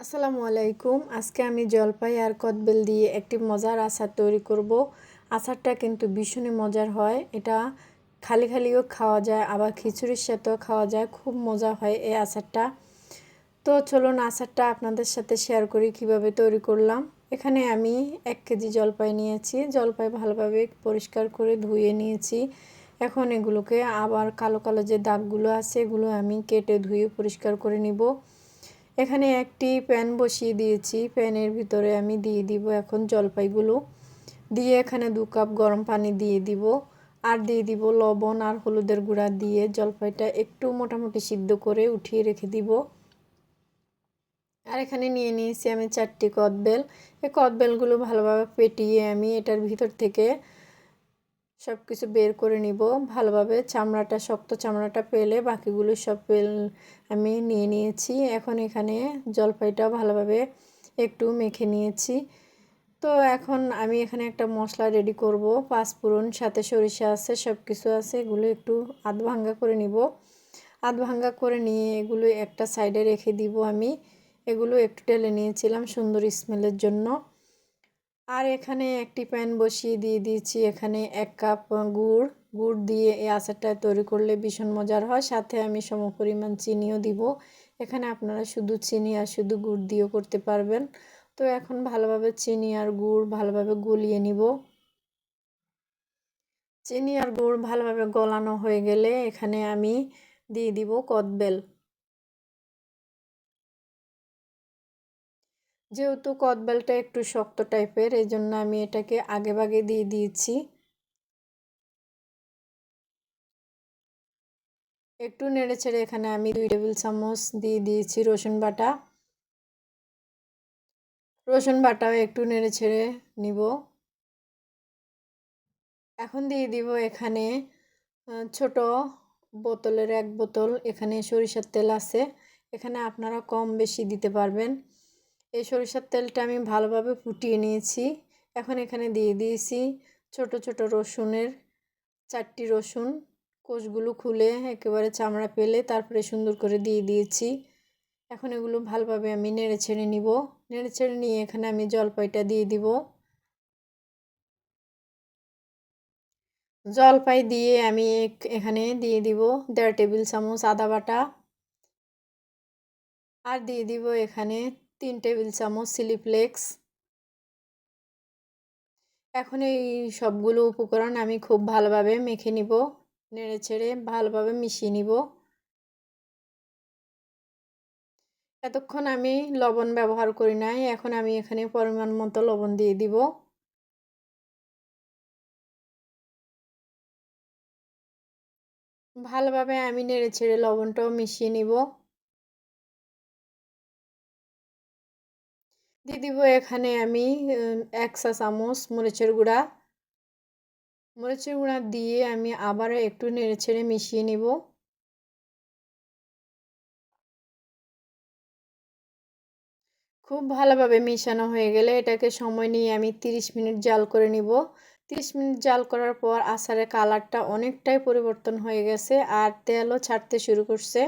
আসসালামু আলাইকুম। আজকে আমি জলপাই আর কদবেল দিয়ে একটি মজার আচার তৈরি করব। আচারটা কিন্তু ভীষণই মজার হয়। এটা খালি খালিও খাওয়া যায়, আবার খিচুড়ির সাথেও খাওয়া যায়। খুব মজা হয় এই আচারটা। তো চলুন আচারটা আপনাদের সাথে শেয়ার করি কীভাবে তৈরি করলাম। এখানে আমি এক কেজি জলপাই নিয়েছি। জলপাই ভালোভাবে পরিষ্কার করে ধুয়ে নিয়েছি। এখন এগুলোকে আবার কালো কালো যে দাগগুলো আছে, এগুলো আমি কেটে ধুয়ে পরিষ্কার করে নিব। এখানে একটি প্যান বসিয়ে দিয়েছি। প্যানের ভিতরে আমি দিয়ে দিব এখন জলপাইগুলো। দিয়ে এখানে দু কাপ গরম পানি দিয়ে দিব। আর দিয়ে দিব লবণ আর হলুদের গুঁড়া দিয়ে জলপাইটা একটু মোটামুটি সিদ্ধ করে উঠিয়ে রেখে দিব। আর এখানে নিয়ে নিয়েছি আমি চারটি কদবেল। এই কদবেলগুলো ভালোভাবে পেটিয়ে আমি এটার ভিতর থেকে সব কিছু বের করে নিব। ভালোভাবে চামড়াটা, শক্ত চামড়াটা পেলে বাকিগুলো সব পেল, আমি নিয়ে নিয়েছি। এখন এখানে জলপাইটা ভালোভাবে একটু মেখে নিয়েছি। তো এখন আমি এখানে একটা মশলা রেডি করব। পাঁচফোড়ন সাথে সরিষা আছে সব কিছু আছে, এগুলো একটু আধ ভাঙ্গা করে নিব। আধ ভাঙ্গা করে নিয়ে এগুলো একটা সাইডে রেখে দিব আমি। এগুলো একটু টেলে নিয়েছিলাম সুন্দর স্মেলের জন্য। আর এখানে একটি প্যান বসিয়ে দিয়ে দিয়েছি। এখানে এক কাপ গুড়। গুড় দিয়ে এই আচারটা তৈরি করলে ভীষণ মজার হয়। সাথে আমি সম পরিমাণ চিনিও দিব। এখানে আপনারা শুধু চিনি আর শুধু গুড় দিয়েও করতে পারবেন। তো এখন ভালোভাবে চিনি আর গুড় ভালোভাবে গলিয়ে নিব। চিনি আর গুড় ভালোভাবে গলানো হয়ে গেলে এখানে আমি দিয়ে দিব কদবেল। যেহেতু কদবেলটা একটু শক্ত টাইপের এই জন্য আমি এটাকে আগে ভাগে দিয়ে দিয়েছি। একটু নেড়ে ছেড়ে এখানে আমি দুই টেবিল চামচ দিয়ে দিয়েছি রসুন বাটা। রসুন বাটাও একটু নেড়ে ছেড়ে নিব। এখন দিয়ে দিব এখানে ছোট বোতলের এক বোতল, এখানে সরিষার তেল আছে। এখানে আপনারা কম বেশি দিতে পারবেন। এই সরিষার তেলটা আমি ভালোভাবে ফুটিয়ে নিয়েছি। এখন এখানে দিয়ে দিয়েছি ছোট ছোট রসুনের চারটি রসুন। কোষগুলো খুলে একেবারে চামড়া পেলে তারপরে সুন্দর করে দিয়ে দিয়েছি। এখন এগুলো ভালোভাবে আমি নেড়ে ছেড়ে নিব। নেড়ে ছেড়ে নিয়ে এখানে আমি জলপাইটা দিয়ে দিব। জলপাই দিয়ে আমি এখানে দিয়ে দিব দেড় টেবিল চামচ আদা বাটা। আর দিয়ে দিব এখানে তিন টেবিল চামচ চিলি ফ্লেক্স। এখন এই সবগুলো উপকরণ আমি খুব ভালোভাবে মেখে নিব, নেড়ে ছেড়ে ভালোভাবে মিশিয়ে নিব। এতক্ষণ আমি লবণ ব্যবহার করি নাই, এখন আমি এখানে পরিমাণ মতো লবণ দিয়ে দিব। ভালোভাবে আমি নেড়ে ছেড়ে লবণটাও মিশিয়ে নিব। দিয়ে দিব এখানে আমি এক চা চামচ, মরিচের গুঁড়া। মরিচের গুঁড়া দিয়ে আমি আবার একটু নেড়ে ছেড়ে মিশিয়ে নিব। খুব ভালোভাবে মিশানো হয়ে গেলে এটাকে সময় নিয়ে আমি 30 মিনিট জাল করে নিব। 30 মিনিট জাল করার পর আচারের কালারটা অনেকটাই পরিবর্তন হয়ে গেছে আর তেলও ছাড়তে শুরু করছে।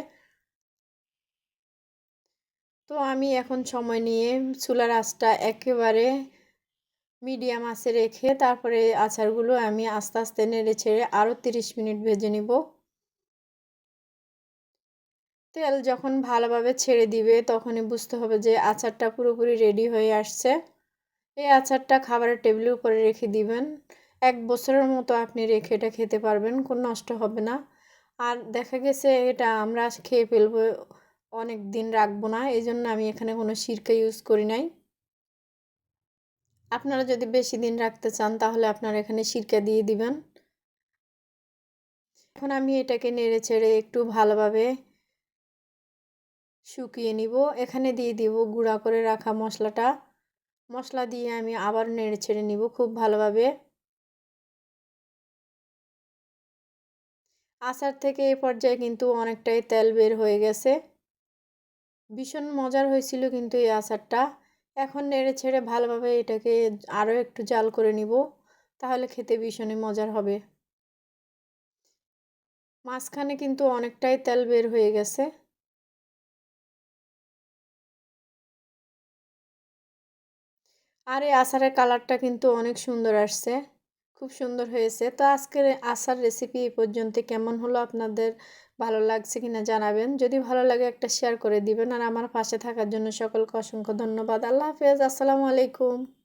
তো আমি এখন সময় নিয়ে চুলার আঁচটা একেবারে মিডিয়াম আঁচে রেখে তারপরে আচারগুলো আমি আস্তে আস্তে নেড়ে ছেড়ে আরও তিরিশ মিনিট ভেজে নিব। তেল যখন ভালোভাবে ছেড়ে দিবে তখনই বুঝতে হবে যে আচারটা পুরোপুরি রেডি হয়ে আসছে। এই আচারটা খাবারের টেবিলের উপরে রেখে দিবেন। এক বছরের মতো আপনি রেখে এটা খেতে পারবেন, কোনো নষ্ট হবে না। আর দেখা গেছে এটা আমরা খেয়ে ফেলব অনেক দিন রাখব না এই জন্য আমি এখানে কোনো সিরকা ইউজ করি নাই। আপনারা যদি বেশি দিন রাখতে চান, তাহলে আপনারা এখানে সিরকা দিয়ে দিবেন। এখন আমি এটাকে নেড়ে ছেড়ে একটু ভালোভাবে শুকিয়ে নিব। এখানে দিয়ে দিব গুঁড়া করে রাখা মশলাটা। মশলা দিয়ে আমি আবার নেড়ে ছেড়ে নিব খুব ভালোভাবে। আচার থেকে এই পর্যায়ে কিন্তু অনেকটাই তেল বের হয়ে গেছে। ভীষণ মজার হয়েছিল কিন্তু এই আচারটা। এখন নেড়ে ছেড়ে ভালোভাবে এটাকে আরও একটু জাল করে নিব, তাহলে খেতে ভীষণই মজার হবে। মাঝখানে কিন্তু অনেকটাই তেল বের হয়ে গেছে। আর এই আচারের কালারটা কিন্তু অনেক সুন্দর আসছে, খুব সুন্দর হয়েছে। তো আজকের আচার রেসিপি এই পর্যন্ত কেমন হলো আপনাদের? ভালো লাগছে কিনা জানাবেন। যদি ভালো লাগে একটা শেয়ার করে দিবেন। আর আমার পাশে থাকার জন্য সকলকে অসংখ্য ধন্যবাদ। আল্লাহ হাফেজ। আসসালামু আলাইকুম।